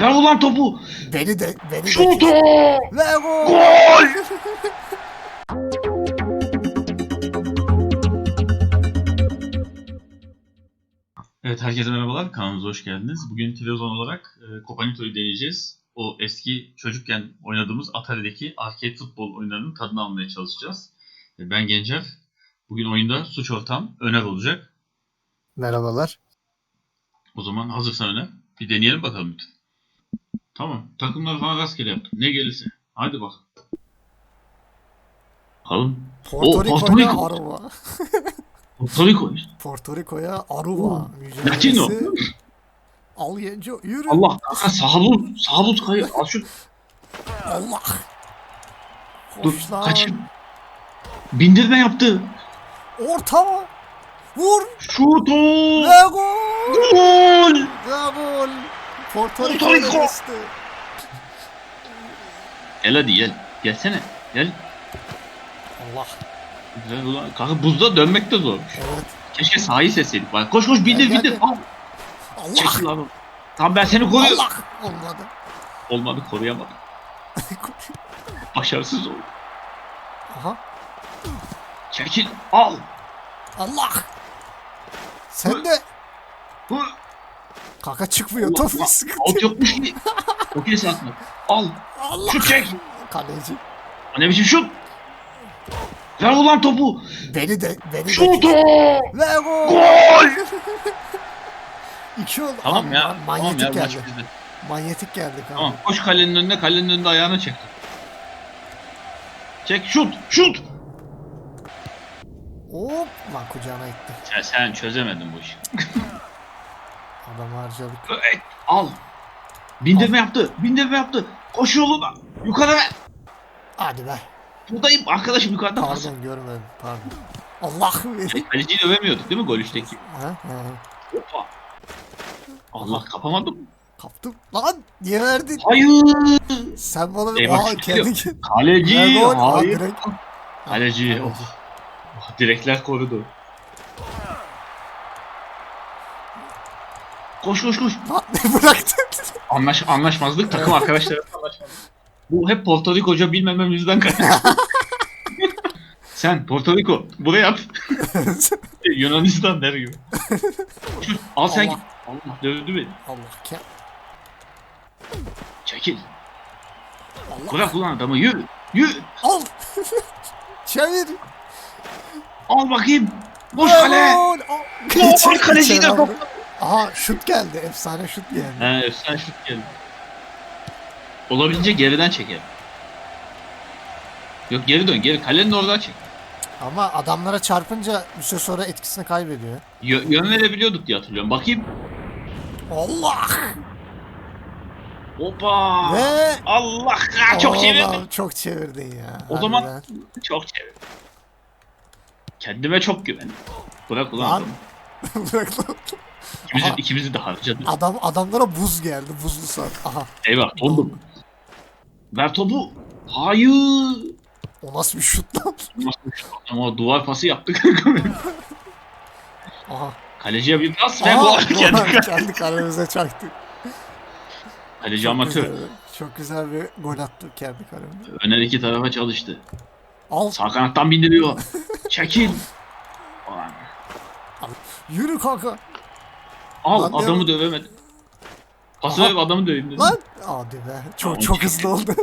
Ver ulan topu. Beni de beni de. Şutu. Ve gol. Gol. Evet herkese merhabalar. Kanalımıza hoş geldiniz. Bugün televizyon olarak e, Copanito'yu deneyeceğiz. O eski çocukken oynadığımız Atari'deki arcade futbol oyunlarının tadını almaya çalışacağız. E, ben Gencer. Bugün oyunda suç ortağım Öner olacak. Merhabalar. O zaman hazırsan Öner. Bir deneyelim bakalım lütfen. Tamam. Takımları falan rastgele yaptım. Ne gelirse. Hadi bak. Bakalım. Porto Rico'ya Rico. Aruba. Porto Rico. Porto Rico'ya Aruba Latino. Al Yenco yürü. Allah kanka. Sağ bul kayı. Al şu. Allah. Dur Hoş lan. kaçın. Bindirme yaptı. Orta. Vur. Şutu. Ve gol. Gol. Ve gol. Porto Porto Rico. Gel hadi gel. Gelsene. Gel. Allah. Güzel ulan. Kanka buzda dönmek de zor. Evet. Keşke sahayı sesledik. Bak koş koş bindir bindir. Al. Allah. Çekil abi. Tamam ben seni koruyorum. Allah. Olmadı. Olmadı koruyamadım. Başarısız oldu. Aha. Çekil. Al. Allah. Sen de Hı. kaka çıkmıyor. Allah Top Allah. Out yokmuş ki. Okey satma. Al. Allah. Şut çek. Kaleci. Ne biçim şut? Ver ulan topu. Beni de beni de. Şutu. Ve gol. Gol. İki oldu. Tamam Ama ya. ma- Tamam Manyetik ya geldi. Manyetik geldi. Tamam. Koş kalenin önüne, kalenin önünde ayağını çek. Çek şut, şut. Hop lan kucağına itti. Sen, sen çözemedin bu işi. Adam harcadık. Evet, al. Bindirme yaptı, bindirme yaptı. Koş yoluna. Yukarı ver. Hadi be. Buradayım arkadaşım yukarıda. Pardon görmedim. Pardon. Allah Şey, Kaleciyi dövemiyorduk değil mi gol üçteki? ha, ha. Hoppa. Allah kapamadım. Kaptım. Lan niye verdin? Hayır. Sen bana bir... Eyvah, kendi. Kaleci. Hayır. direkt. Kaleci. Oh. Oh, Direkler korudu. Koş koş koş. Lan ne bıraktın? Anlaş, anlaşmazlık takım arkadaşları anlaşmazlık. Bu hep Porto Rico'ca bilmememizden kaynaklı. Sen Porto Rico buraya at. Yunanistan der gibi. Al sen Allah. git. Allah dövdü beni. Allah ke. Çekil. Allah. Bırak ulan adamı yürü. Yürü. Al. Çevir. Al bakayım. Boş kale. gol. Kaleciyi de içeri top- aldı. Aha şut geldi. Efsane şut geldi. He efsane şut geldi. Olabildiğince geriden çekelim. Yok geri dön geri kalenin oradan çek. Ama adamlara çarpınca bir süre sonra etkisini kaybediyor. Yö- yön verebiliyorduk diye hatırlıyorum. Bakayım. Allah. Hoppa. Ve Allah ha, çok çevirdim. Çok çevirdin ya. O zaman- harbiden. Çok çevirdim. Kendime çok güvendim. Bırak ulan. Lan. adamı. İkimizi, ikimizi de harcadı. Adam adamlara buz geldi. Buzlu saat. Aha. Eyvah dondum. Ver topu. Hayır. O nasıl bir şut lan? Nasıl şu Ama duvar pası yaptık. Aha. Kaleciye bir pas ve gol. gol. Kendi kalemize çaktı. Kaleci Çok amatör. güzel, çok güzel bir gol attı kendi kalemize. Öner iki tarafa çalıştı. Al. Sağ kanattan bindiriyor. Çekil. Yürü kanka. Al Lan adamı diyorum. dövemedi. Pası verip adamı döveyim dedim. Lan. Hadi be. Çok çok hızlı oldu.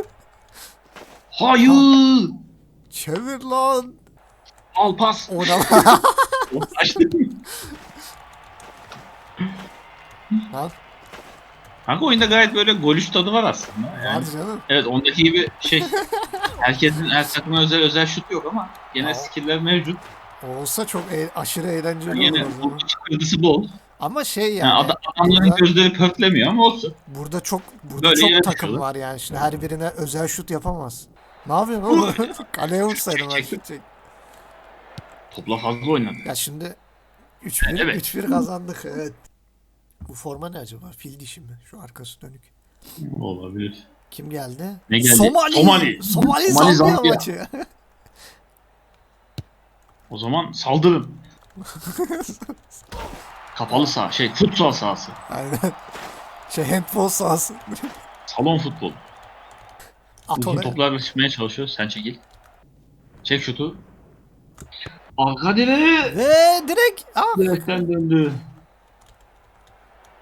Hayır. Çevir lan. Al pas. Açtı. lan. Kanka oyunda gayet böyle gol üç tadı var aslında. Yani, canım. evet ondaki gibi şey herkesin her takıma özel özel şut yok ama gene Aa. skill'ler mevcut. Olsa çok e- aşırı eğlenceli Yine olur. çıkırdısı bol. Ama şey Yani, yani. ada- adamların burada- gözleri pörtlemiyor ama olsun. Burada çok burada Böyle çok takım düşüyorlar. var yani. Şimdi her birine özel şut yapamaz. Ne yapıyorsun oğlum? Kaleye vursaydım ben Çek, şut çek. Topla fazla oynadı. Ya şimdi 3-1 Evet. 3-1 kazandık evet. Bu forma ne acaba? Fil dişi mi? Şu arkası dönük. Olabilir. Kim geldi? Ne geldi? Somali. Somali. Somali, Somali, Zambiya Zambiya. maçı. O zaman saldırın. Kapalı saha şey futsal sahası. Aynen. Şey handball sahası. Salon futbol. At Uzun toplarla çıkmaya çalışıyor. Sen çekil. Çek şutu. Arka direğe. Ve direkt. Ah. Direkten döndü.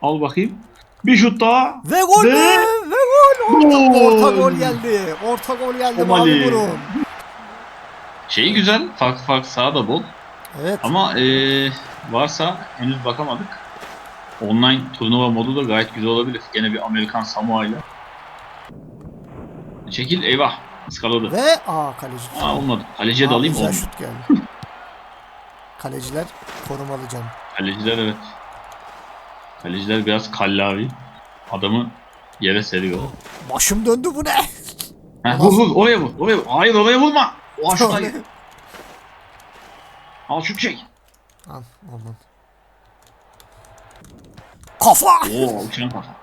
Al bakayım. Bir şut daha. Ve gol Ve-! Ve gol! Orta, Gol! orta gol geldi. Orta gol geldi. Mavi burun. Şeyi güzel. Farklı farklı saha da bol. Evet. Ama eee, varsa henüz bakamadık. Online turnuva modu da gayet güzel olabilir. Gene bir Amerikan Samoa ile. Çekil eyvah. Iskaladı. Ve aa kaleci. Aa, olmadı. Kaleciye de Aa, alayım Güzel olmadı. şut geldi. Kaleciler korumalı can. Kaleciler evet. Kaleciler biraz kallavi. Adamı yere seriyor. Başım döndü bu ne? Ha, vur vur oraya vur. Oraya vur. Hayır oraya vurma. O aşağıya. Al şut çek. Al aman. Kafa! Oo uçan kafa.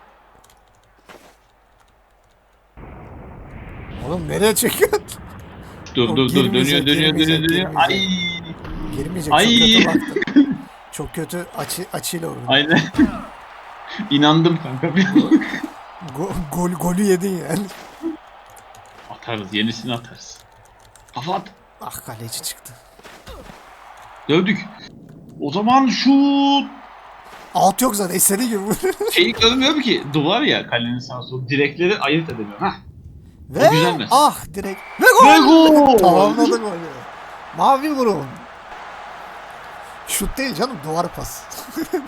Oğlum nereye çekiyorsun? Dur dur dur dönüyor girmeyecek, dönüyor dönüyor girmeyecek, dönüyor. Ay. Girmeyecek Ay. çok kötü. Çok kötü açı, açıyla vurdun. Aynen. İnandım kanka. bir- Go- gol, golü yedin yani. atarız yenisini atarız. Kafa at. Ah kaleci çıktı. Dövdük. O zaman şut. Out yok zaten istediği gibi. Şeyi görmüyorum ki. Duvar ya kalenin sağ sol. Direkleri ayırt edemiyorum. Hah. Ve güzel mi? ah direkt. Ve gol! Ve gol. Tamamladı golü. Mavi burun. Şut değil canım duvar pas.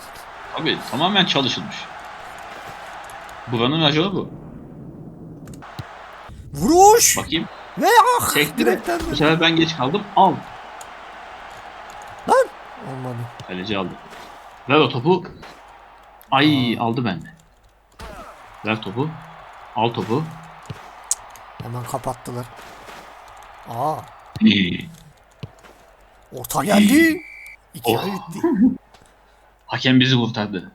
Abi tamamen çalışılmış. Buranın raconu bu. Vuruş! Bakayım. Ve ah Çekti mi? direkten Bu sefer ben geç kaldım. Al. Lan! Olmadı. Kaleci aldı. Ver o topu. Ay aldı bende. Ver topu. Al topu. Hemen kapattılar. Aa İyi. orta geldi. İki Oh. bitti. Hakem bizi kurtardı.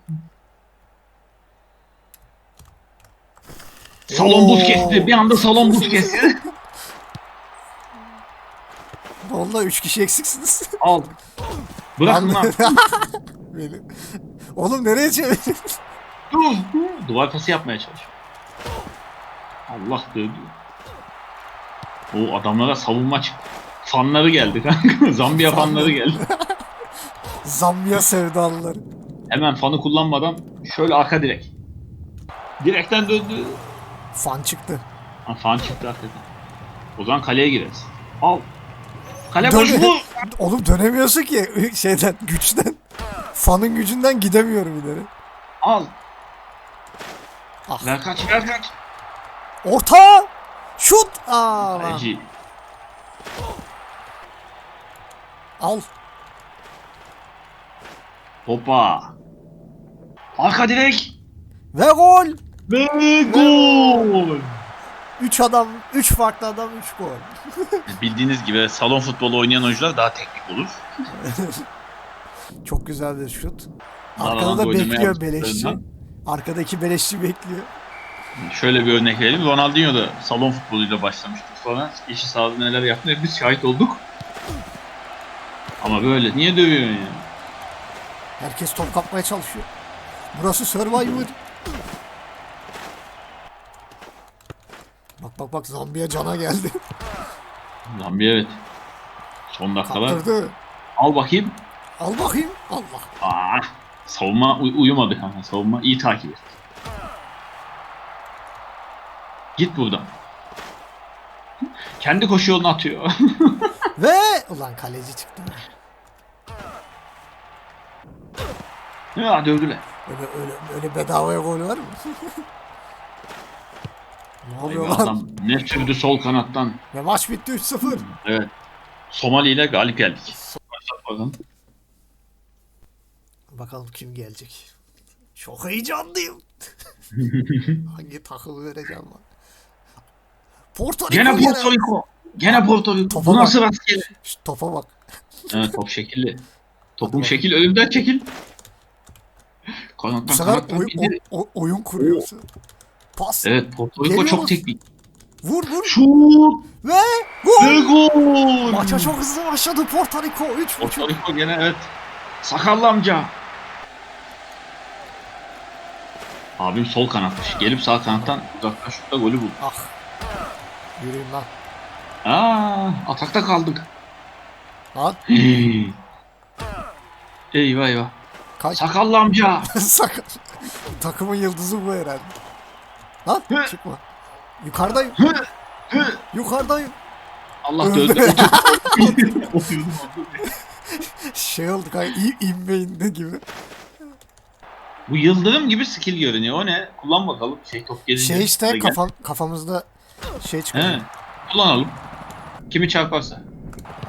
Salon buz kesti. Bir anda salon buz kesti. Vallahi üç kişi eksiksiniz. Al. Bırak Ben- lan. Beni. Oğlum nereye çevirdin? Dur. Duvar pası yapmaya çalışıyor. Allah dövdü. O adamlara savunma çıktı. Fanları geldi kanka. Zambiya fanları geldi. Zambiya sevdalıları. Hemen fanı kullanmadan şöyle arka direk. Direkten döndü. Fan çıktı. Ha, fan çıktı hakikaten. O zaman kaleye gireriz. Al. Kale boş Dön-? Oğlum dönemiyorsun ki şeyden güçten. Fanın gücünden gidemiyorum ileri. Al. Ah. Ver kaç ver kaç. Orta! Şut! Aa, lan. Kaleci. Al. Hoppa. Arka direk. Ve gol! Ve gol. 3 adam, 3 farklı adam 3 gol. Bildiğiniz gibi salon futbolu oynayan oyuncular daha teknik olur. Çok güzel bir şut. Arkada da bekliyor beleşçi. Arkadaki beleşçi bekliyor. Şöyle bir örnek verelim. Ronaldinho da salon futboluyla başlamıştı. Sonra işi sahada neler yaptığına biz şahit olduk. Ama böyle niye dövüyorsun ya? Herkes top kapmaya çalışıyor. Burası Survivor. Bak bak bak Zambiya cana geldi. Zambiya evet. Son dakikalar. Kaptırdı. Al bakayım. Al bakayım. Allah. Aa, savunma uy- uyumadı kanka. Savunma iyi takip et. Git buradan. Kendi koşu yolunu atıyor. Ve ulan kaleci çıktı. ya dövdüler. Öyle öyle öyle bedavaya gol var mı? ne Vay oluyor be, lan? adam ne sürdü sol kanattan. Ve maç bitti 3-0. Evet. Somali ile galip geldik. Başlat bakalım. Bakalım kim gelecek. Çok heyecanlıyım. Hangi takımı vereceğim lan? Porto Rico Gene. Porto Rico. Gene Porto Rico. Topa Bu bak. nasıl rastgele? Şu topa bak. Evet top şekilli. Topun Hadi şekil önümden çekil. Bu Kanattan sefer kanattan oy- indir. o- o- oyun kuruyorsun. Pas. Evet Porto Rico çok teknik. Vur vur. Şut Ve gol. ve gol. Maça çok hızlı başladı Porto Rico. 3 Porto Rico gene evet. Sakallı amca. Abim sol kanatmış. Gelip sağ kanattan uzaktan şutta golü buldu. Ah. Yürüyün lan. Aa, atakta kaldık. Lan Hey. eyvah eyvah. kaç. Sakallı amca. Sakın. Takımın yıldızı bu herhalde. Lan çıkma. Yukarıdayım. Yukarıdayım. Allah Öldü. döndü. Oturdum. Şey oldu kanka i- inme indi gibi. Bu yıldırım gibi skill görünüyor. O ne? Kullan bakalım. Şey top gelince. Şey işte kafam, kafamızda şey çıkıyor. He. Kullanalım. Kimi çarparsa.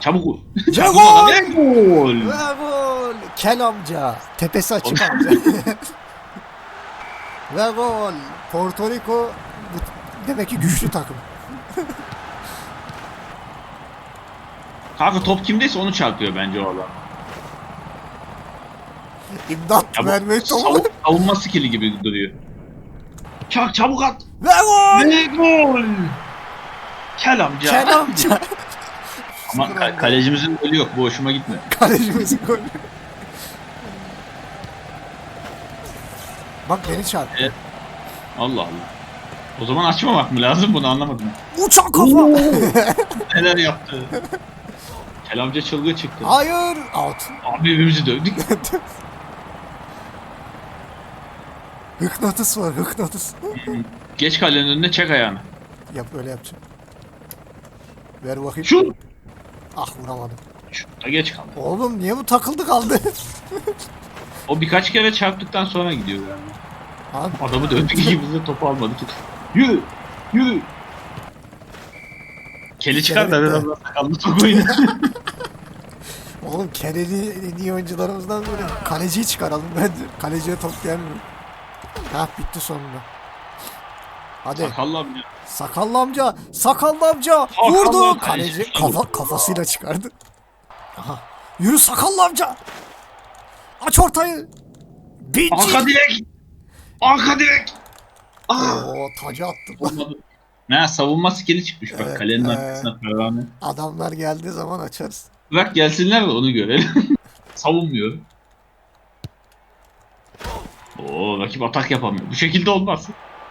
Çabuk vur. Ve Çarpmadan gol! gol! Kel amca. Tepesi açık amca. Ve gol. Porto Rico demek ki güçlü takım. Kanka top kimdeyse onu çarpıyor bence o adam. İmdat Ya vermeyi savun- savunma skilli gibi duruyor. Çak çabuk at. Ve gol! Ve gol. Kel amca. Kel amca. Ama ka- kalecimizin golü yok. Bu hoşuma gitmedi. Kalecimizin golü. Bak beni çarp. Allah Allah. O zaman açmamak mı lazım bunu anlamadım. Uçak kafa. Neler yaptı. Kel amca çılgın çıktı. Hayır. Out. Abi birbirimizi dövdük. Hıknatıs var hıknatıs. Geç kalenin önüne çek ayağını. Yap öyle yapacağım. Ver bakayım. Şu. Ah vuramadım. Şurada geç kaldı. Oğlum niye bu takıldı kaldı? O birkaç kere çarptıktan sonra gidiyor yani. Abi Adamı dövdük ikimiz de topu almadık. Yürü. Yürü. Keli çıkar da biraz daha sakallı top oynar. oğlum Kereli en iyi oyuncularımızdan biri. Kaleciyi çıkaralım bence. Kaleciye top gelmiyor. Ha bitti sonunda. Hadi Sakallı amca. sakallı amca, sakallı amca vurdu. Kaleci kafa kafasıyla çıkardı. Aha. Yürü sakallı amca. Aç ortayı. Bici. Arka direk. Arka direk. Aa. Oo tacı attı. Olmadı. Ne savunma skili çıkmış bak Evet, kalenin evet. arkasına pervane. Adamlar geldiği zaman açarız. Bırak gelsinler de onu görelim. Savunmuyor. Oo rakip atak yapamıyor. Bu şekilde olmaz.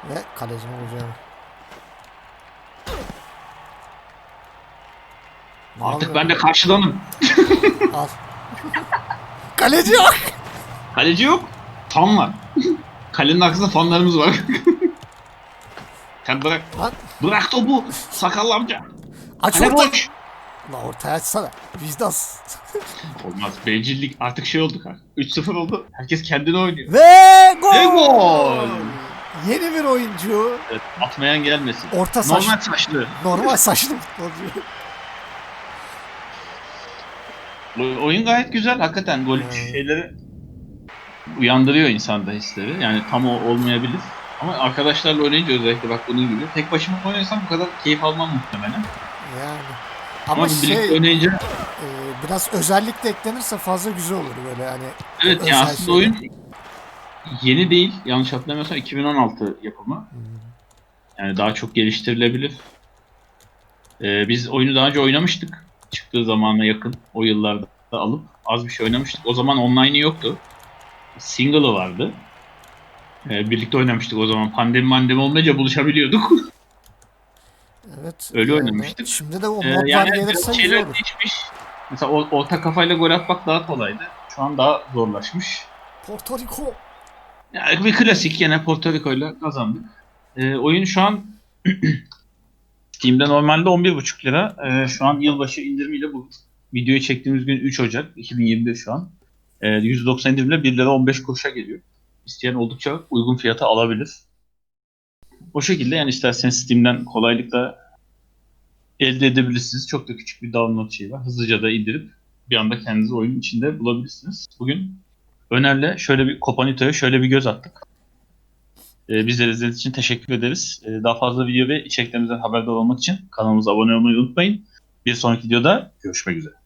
Ve kalecinin vuracağını. Ne Artık ben de karşıdanım. Al. Kaleci yok. Kaleci yok. Fan var. Kalenin arkasında fanlarımız var. Sen bırak. Lan Bırak topu. Sakallı amca. aç Kale ortayı. boş. Lan ortaya açsana. Vicdansız. Olmaz. Bencillik. Artık şey oldu kanka. 3-0 oldu. Herkes kendine oynuyor. Ve gol. Ve gol. Yeni bir oyuncu. Evet, atmayan gelmesin. Orta saç. Normal saçlı. Normal saçlı futbolcu. Oyun gayet güzel. Hakikaten gol Hmm. şeyleri uyandırıyor insanda hisleri. Yani tam o olmayabilir. Ama arkadaşlarla oynayınca özellikle bak bunun gibi. Tek başıma oynasam bu kadar keyif almam muhtemelen. Yani. Ama, Ama birlikte şey oynayınca e, biraz özellik de eklenirse fazla güzel olur böyle hani. evet özel ya aslında şeyler. oyun yeni değil. Yanlış hatırlamıyorsam 2016 yapımı. Hmm. Yani daha çok geliştirilebilir. Ee, biz oyunu daha önce oynamıştık. Çıktığı zamana yakın o yıllarda alıp az bir şey oynamıştık. O zaman online'ı yoktu. Single'ı vardı. Ee, birlikte oynamıştık o zaman. Pandemi mandemi olmayınca buluşabiliyorduk. Evet. Öyle yani oynamıştık. Şimdi de o Ee, modlar yani gelirse şeyler olur. değişmiş. Mesela orta kafayla gol atmak daha kolaydı. Şu an daha zorlaşmış. Porto Rico. Yani bir klasik yine Porto Rico'yla kazandık. Ee, oyun şu an Steam'de normalde 11,5 lira. Ee, şu an yılbaşı indirimiyle bu videoyu çektiğimiz gün 3 Ocak 2021 şu an. Ee, %90 indirimle 1 lira 15 kuruşa geliyor. İsteyen oldukça uygun fiyata alabilir. O şekilde yani isterseniz Steam'den kolaylıkla elde edebilirsiniz. Çok da küçük bir download şeyi var. Hızlıca da indirip bir anda kendinizi oyunun içinde bulabilirsiniz. Bugün Öner'le şöyle bir Kopanito'ya şöyle bir göz attık. Ee, bizleri izlediğiniz için teşekkür ederiz. Ee, daha fazla video ve içeriklerimizden haberdar olmak için kanalımıza abone olmayı unutmayın. Bir sonraki videoda görüşmek üzere.